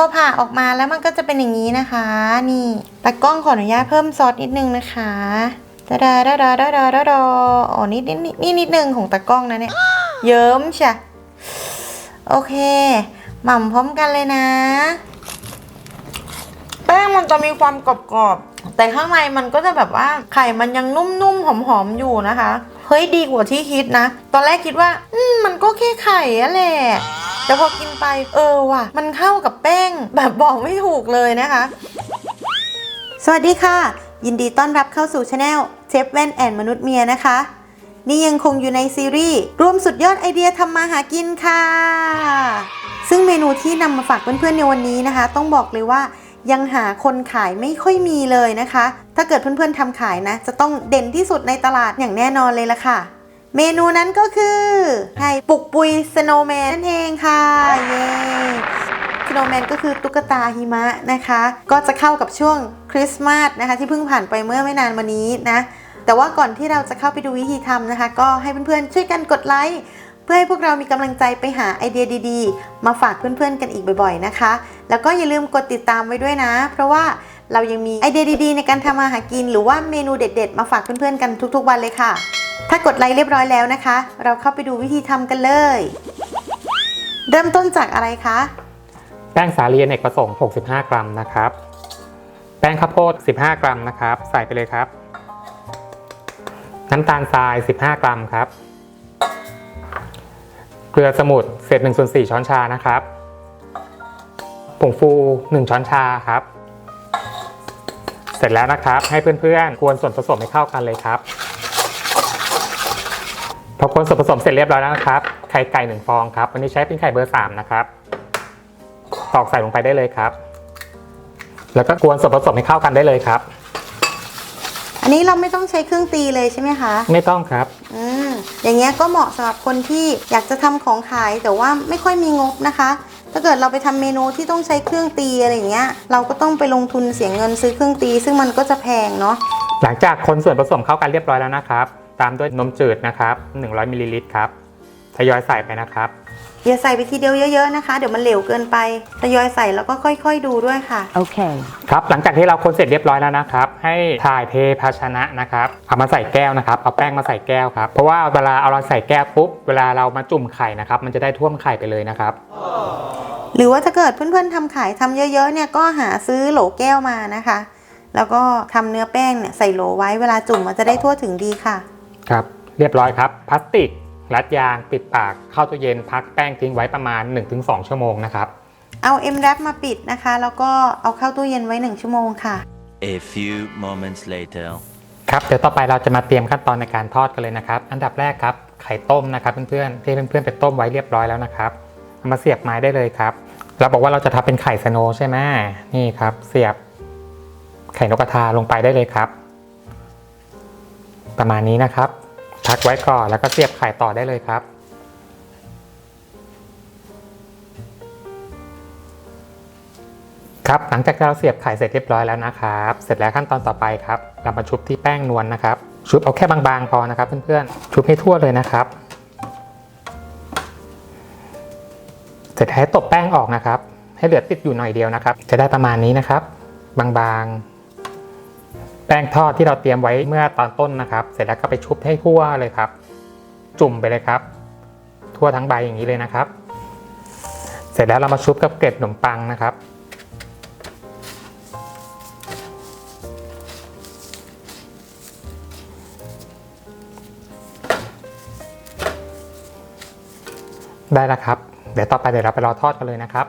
พอผ่าออกมาแล้วมันก็จะเป็นอย่างนี้นะคะ นี่ตากล้องขออนุญาตเพิ่มซอสนิดนึงนะคะดาดาดาดาดาดาดาดาอ๋อนิดนิดนิดนี่นิดนึงของตากล้องนะเนี่ยเยิ้มใช่โอเค หม่ำพร้อมกันเลยนะ แป้งมันจะมีความกรอบๆแต่ข้างในมันก็จะแบบว่าไข่มันยังนุ่มๆหอมๆอยู่นะคะเฮ้ยดีกว่าที่คิดนะ ตอนแรกคิดว่า อืมมันก็แค่ไข่อะแหละ แต่พอกินไปเออว่ะ มันเข้ากับแป้งแบบบอกไม่ถูกเลยนะคะ สวัสดีค่ะ ยินดีต้อนรับเข้าสู่ช anel เชฟแว่นแอนมนุษย์เมียนะคะ นี่ยังคงอยู่ในซีรีส์รวมสุดยอดไอเดียทำมาหากินค่ะ ซึ่งเมนูที่นำมาฝากเพื่อนๆในวันนี้นะคะ ต้องบอกเลยว่ายังหาคนขายไม่ค่อยมีเลยนะคะ ถ้าเกิดเพื่อนๆทำขายนะ จะต้องเด่นที่สุดในตลาดอย่างแน่นอนเลยละค่ะ เมนูนั้นก็คือไข่ปุกปุยสโนว์แมนนั่นเองค่ะ เย้สโนว์แมนก็คือตุ๊กตาหิมะนะคะ ก็จะเข้ากับช่วงคริสต์มาสนะคะ ที่เพิ่งผ่านไปเมื่อไม่นานมานี้นะ แต่ว่าก่อนที่เราจะเข้าไปดูวิธีทำนะคะ ก็ให้เพื่อนๆช่วยกันกดไลค์เพื่อให้พวกเรามีกำลังใจไปหาไอเดียดีๆ มาฝากเพื่อนๆกันอีกบ่อย ๆนะคะ แล้วก็อย่าลืมกดติดตามไว้ด้วยนะ เพราะว่า เรายังมีไอเดียดีๆ ในการทำอาหารกิน หรือว่าเมนูเด็ด ๆ มาฝากเพื่อนๆกันทุกๆวันเลยค่ะ ถ้ากดไลค์เรียบร้อยแล้วนะคะ เราเข้าไปดูวิธีทำกันเลย เริ่มต้นจากอะไรคะแป้งสาลีอเนกประสงค์ 65 กรัมนะครับ แป้งข้าวโพด 15 กรัมนะครับ ใส่ไปเลยครับ น้ำตาลทราย 15 กรัมครับ เกลือสมุนเศษ1ส่วน4ช้อนชานะครับ ผงฟู 1 ช้อนชาครับ เสร็จแล้วนะครับ ให้เพื่อนๆกวนส่วนผสมให้เข้ากันเลยครับพอกวนส่วนผสมเสร็จเรียบร้อยแล้วนะครับไข่ไก่หนึ่งฟองครับวันนี้ใช้เป็นไข่เบอร์3นะครับตอกใส่ลงไปได้เลยครับ แล้วก็กวนส่วนผสมให้เข้ากันได้เลยครับ อันนี้เราไม่ต้องใช้เครื่องตีเลยใช่ไหมคะไม่ต้องครับ อืมอย่างเงี้ยก็เหมาะสำหรับคนที่อยากจะทำของขายแต่ว่าไม่ค่อยมีงบนะคะ ถ้าเกิดเราไปทำเมนูที่ต้องใช้เครื่องตีอะไรอย่างเงี้ย เราก็ต้องไปลงทุนเสียเงินซื้อเครื่องตี ซึ่งมันก็จะแพงเนาะ หลังจากคนส่วนผสมเข้ากันเรียบร้อยแล้วนะครับ ตามด้วยนมจืดนะครับ 100มิลลิลิตรครับ ทยอยใส่ไปนะครับ อย่าใส่ไปทีเดียวเยอะ ๆนะคะ เดี๋ยวมันเหลวเกินไปทยอยใส่แล้วก็ค่อย ๆ ดูด้วยค่ะ Okay. ครับหลังจากที่เราคนเสร็จเรียบร้อยแล้วนะครับ ให้ถ่ายเทภาชนะนะครับเอามาใส่แก้วนะครับเอาแป้งมาใส่แก้วครับเพราะว่าเวลาเอาเราใส่แก้วปุ๊บเวลาเรามาจุ่มไข่นะครับมันจะได้ท่วมไข่ไปเลยนะครับ หรือว่าถ้าเกิดเพื่อนๆทำขายทำเยอะๆเนี่ยก็หาซื้อโหลแก้วมานะคะ แล้วก็ทำเนื้อแป้งเนี่ยใส่โหลไว้เวลาจุ่มมันจะได้ทั่วถึงดีค่ะ ครับ เรียบร้อยครับพลาสติก รัดยางปิดปากเข้าตู้เย็นพักแป้งทิ้งไว้ประมาณ 1-2 ชั่วโมงนะครับ เอา M wrap มาปิดนะคะ แล้วก็เอาเข้าตู้เย็นไว้ 1 ชั่วโมงค่ะ A few moments later. ครับเดี๋ยวต่อไปเราจะมาเตรียมขั้นตอนในการทอดกันเลยนะครับ อันดับแรกครับไข่ต้มนะครับเพื่อนๆที่เพื่อนๆไปต้มไว้เรียบร้อยแล้วนะครับเอามาเสียบไม้ได้เลยครับเราบอกว่าเราจะทำเป็นไข่สโนว์ใช่ไหมนี่ครับ เสียบไข่นกกระทาลงไปได้เลยครับ ประมาณนี้นะครับ พักไว้ก่อนแล้วก็เสียบไข่ต่อได้เลยครับ ครับหลังจากเราเสียบไข่เสร็จเรียบร้อยแล้วนะครับ เสร็จแล้วขั้นตอนต่อไปครับเรามาชุบที่แป้งนวลนะครับ ชุบเอาแค่บางๆพอนะครับเพื่อนๆชุบให้ทั่วเลยนะครับ เสร็จแล้วตบแป้งออกนะครับ ให้เหลือติดอยู่หน่อยเดียวนะครับ จะได้ประมาณนี้นะครับ บางๆ แป้งทอดที่เราเตรียมไว้เมื่อตอนต้นนะครับ เสร็จแล้วก็ไปชุบให้ทั่วเลยครับ จุ่มไปเลยครับ ทั่วทั้งใบอย่างนี้เลยนะครับ เสร็จแล้วเรามาชุบกับเกล็ดขนมปังนะครับได้แล้วครับ เดี๋ยวต่อไปเดี๋ยวเราไปรอทอดกันเลยนะครับ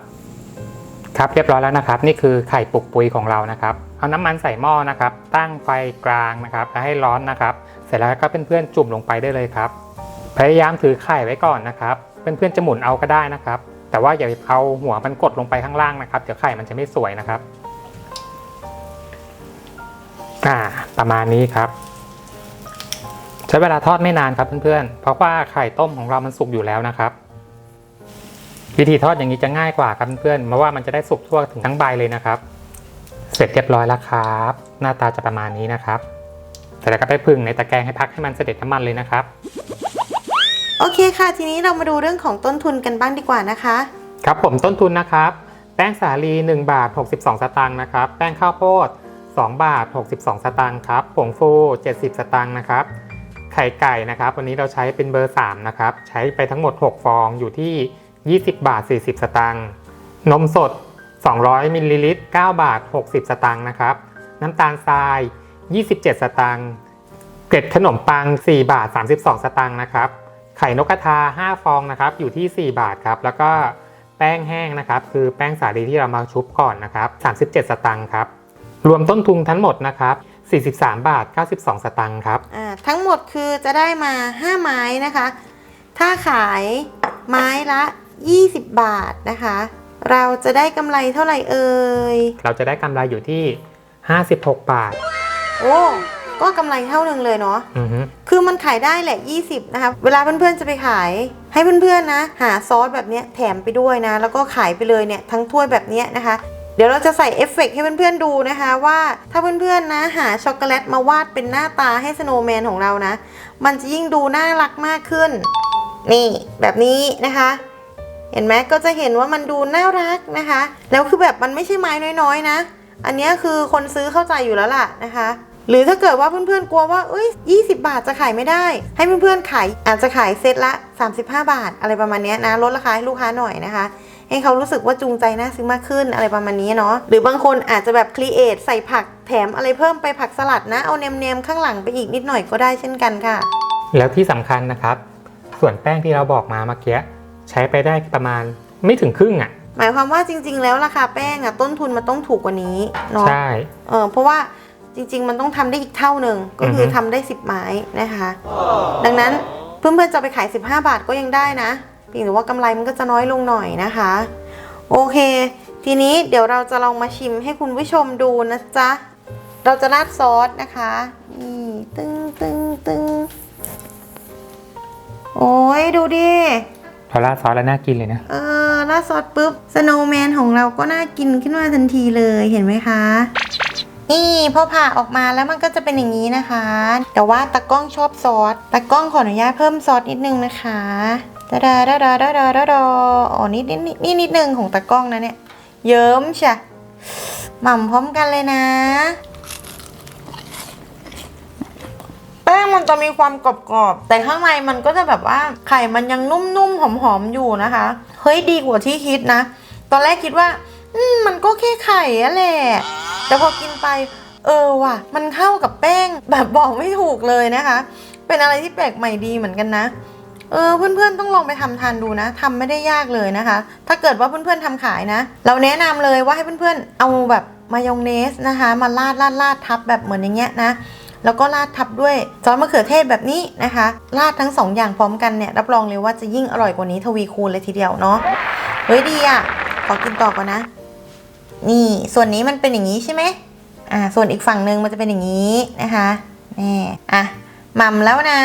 ครับเรียบร้อยแล้วนะครับ นี่คือไข่ปลุกปุยของเรานะครับ เอาน้ำมันใส่หม้อนะครับ ตั้งไฟกลางนะครับแล้วให้ร้อนนะครับ เสร็จแล้วก็เพื่อนๆจุ่มลงไปได้เลยครับ พยายามถือไข่ไว้ก่อนนะครับเพื่อนๆจะหมุนเอาก็ได้นะครับ แต่ว่าอย่าเอาหัวมันกดลงไปข้างล่างนะครับเดี๋ยวไข่มันจะไม่สวยนะครับอ่าประมาณนี้ครับใช้เวลาทอดไม่นานครับเพื่อนๆ เพราะว่าไข่ต้มของเรามันสุกอยู่แล้วนะครับ วิธีทอดอย่างนี้จะง่ายกว่าครับเพื่อนๆเพราะว่ามันจะได้สุกทั่วถึงทั้งใบเลยนะครับ เสร็จเรียบร้อยแล้วครับ หน้าตาจะประมาณนี้นะครับเสร็จแล้วก็ไปพึ่งในตะแกรงให้พักให้มันเสด็จน้ำมันเลยนะครับ โอเคค่ะ ทีนี้เรามาดูเรื่องของต้นทุนกันบ้างดีกว่านะคะ ครับผมต้นทุนนะครับ แป้งสาลี 1 บาท 62 สตางค์นะครับ แป้งข้าวโพด 2 บาท 62 สตางค์ครับผงฟู 70 สตางค์นะครับ ไข่ไก่นะครับ วันนี้เราใช้เป็นเบอร์ 3 นะครับ ใช้ไปทั้งหมด 6 ฟองอยู่ที่ 20 บาท 40 สตางค์ นมสด 200 มิลลิลิตร 9 บาท 60 สตางค์นะครับ น้ำตาลทราย 27 สตางค์ เกล็ดขนมปัง 4 บาท 32 สตางค์นะครับ ไข่นกกระทา 5 ฟองนะครับ อยู่ที่ 4 บาทครับ แล้วก็แป้งแห้งนะครับ คือแป้งสาลีที่เรามาชุบก่อนนะครับ 37 สตางค์ครับ รวมต้นทุนทั้งหมดนะครับ43 บาท 92 สตางค์ครับทั้งหมดคือจะได้มา 5 ไม้นะคะ ถ้าขายไม้ละ 20 บาทนะคะ เราจะได้กำไรเท่าไหร่เอ่ย เราจะได้กำไรอยู่ที่ 56 บาท โอ้ก็กำไรเท่าหนึ่งเลยเนาะ อือฮึคือมันขายได้แหละ 20 นะคะ เวลาเพื่อนๆจะไปขาย ให้เพื่อนๆนะ หาซอสแบบเนี้ยแถมไปด้วยนะ แล้วก็ขายไปเลยเนี่ยทั้งถ้วยแบบเนี้ยนะคะ เดี๋ยวเราจะใส่เอฟเฟกต์ให้เพื่อนๆดูนะคะว่าถ้าเพื่อนๆนะหาช็อกโกแลตมาวาดเป็นหน้าตาให้สโนว์แมนของเรานะ มันจะยิ่งดูน่ารักมากขึ้น นี่แบบนี้นะคะ เห็นไหมก็จะเห็นว่ามันดูน่ารักนะคะ แล้วคือแบบมันไม่ใช่ไม้น้อยๆนะ อันนี้คือคนซื้อเข้าใจอยู่แล้วล่ะนะคะ หรือถ้าเกิดว่าเพื่อนๆกลัวว่าเอ้ย20 บาทจะขายไม่ได้ ให้เพื่อนๆขายอาจจะขายเซตละ 35 บาท อะไรประมาณนี้นะลดราคาให้ลูกค้าหน่อยนะคะให้เขารู้สึกว่าจูงใจน่าซื้อมากขึ้นอะไรประมาณนี้เนาะหรือบางคนอาจจะแบบครีเอทใส่ผักแถมอะไรเพิ่มไปผักสลัดนะ เอาเนมๆข้างหลังไปอีกนิดหน่อยก็ได้เช่นกันค่ะ แล้วที่สำคัญนะครับ ส่วนแป้งที่เราบอกมาเมื่อกี้ ใช้ไปได้ประมาณไม่ถึงครึ่งอะ หมายความว่าจริง ๆ แล้วราคาแป้งอะต้นทุนมันต้องถูกกว่านี้เนาะใช่เออเพราะว่าจริง ๆ มันต้องทำได้อีกเท่าหนึ่งก็คืออฮึทำได้ 10 ไม้นะคะ ดังนั้นเพื่อนๆจะไปขาย 15 บาทก็ยังได้นะเพียงแต่ว่ากำไรมันก็จะน้อยลงหน่อยนะคะ โอเค ทีนี้เดี๋ยวเราจะลองมาชิมให้คุณผู้ชมดูนะจ๊ะเราจะราดซอสนะคะนี่ตึงตึงตึงโอ้ยดูดิ พอราดซอสแล้วน่ากินเลยนะ เออราดซอสปุ๊บสโนว์แมนของเราก็น่ากินขึ้นมาทันทีเลยเห็นไหมคะ นี่พอผ่าออกมาแล้วมันก็จะเป็นอย่างนี้นะคะ แต่ว่าตากล้องชอบซอสตากล้องขออนุญาตเพิ่มซอสนิดนึงนะคะดาดาดาดาดาดาดาดาอ๋อนิดนิดนิดนี่นิดนึงของตากล้องนะเนี่ยเยิ้มใช่หม่ำพร้อมกันเลยนะ แป้งมันจะมีความกรอบๆ แต่ข้างในมันก็จะแบบว่าไข่มันยังนุ่มๆ หอมๆ อยู่นะคะ เฮ้ยดีกว่าที่คิดนะ ตอนแรกคิดว่า อืมมันก็แค่ไข่อะแหละ แต่พอกินไป เออว่ะ มันเข้ากับแป้งแบบบอกไม่ถูกเลยนะคะ เป็นอะไรที่แปลกใหม่ดีเหมือนกันนะ เออเพื่อนๆต้องลองไปทำทานดูนะทำไม่ได้ยากเลยนะคะ ถ้าเกิดว่าเพื่อนๆทำขายนะ เราแนะนำเลยว่าให้เพื่อนๆ เอาแบบมายองเนสนะคะ มาราดราดราดทับแบบเหมือนอย่างเงี้ยนะ แล้วก็ราดทับด้วยซอสมะเขือเทศแบบนี้นะคะราดทั้งสองอย่างพร้อมกันเนี่ยรับรองเลยว่าจะยิ่งอร่อยกว่านี้ทวีคูณเลยทีเดียวเนาะเฮ้ยดีอะขอกินต่อก่อนนะ นี่ส่วนนี้มันเป็นอย่างนี้ใช่ไหมอ่าส่วนอีกฝั่งหนึ่งมันจะเป็นอย่างนี้นะคะนี่อะหม่ำแล้วนะ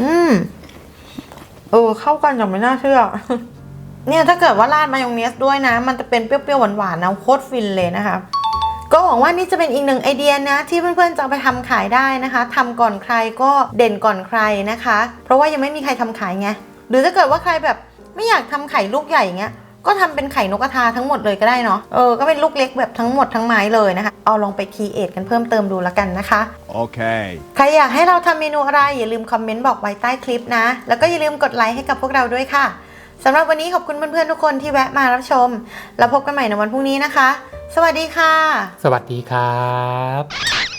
อืมเออเข้ากันอย่างไม่น่าเชื่อเนี่ยถ้าเกิดว่าราดมายองเนสด้วยนะ มันจะเป็นเปรี้ยวๆหวานๆนะโคตรฟินเลยนะคะ ก็หวังว่านี่จะเป็นอีกหนึ่งไอเดียนะ ที่เพื่อนๆจะเอาไปทำขายได้นะคะทำก่อนใครก็เด่นก่อนใครนะคะ เพราะว่ายังไม่มีใครทำขายไงหรือถ้าเกิดว่าใครแบบไม่อยากทำไข่ลูกใหญ่อย่างเงี้ยก็ทำเป็นไข่นกกระทาทั้งหมดเลยก็ได้เนาะเออก็เป็นลูกเล็กแบบทั้งหมดทั้งไม้เลยนะคะ เอาลองไปคีเอทกันเพิ่มเติมดูแล้วกันนะคะ Okay. ใครอยากให้เราทำเมนูอะไรอย่าลืมคอมเมนต์บอกไว้ใต้คลิปนะ แล้วก็อย่าลืมกดไลค์ให้กับพวกเราด้วยค่ะ สำหรับวันนี้ขอบคุณเพื่อนๆทุกคนที่แวะมารับชม แล้วพบกันใหม่ในวันพรุ่งนี้นะคะ สวัสดีค่ะ สวัสดีครับ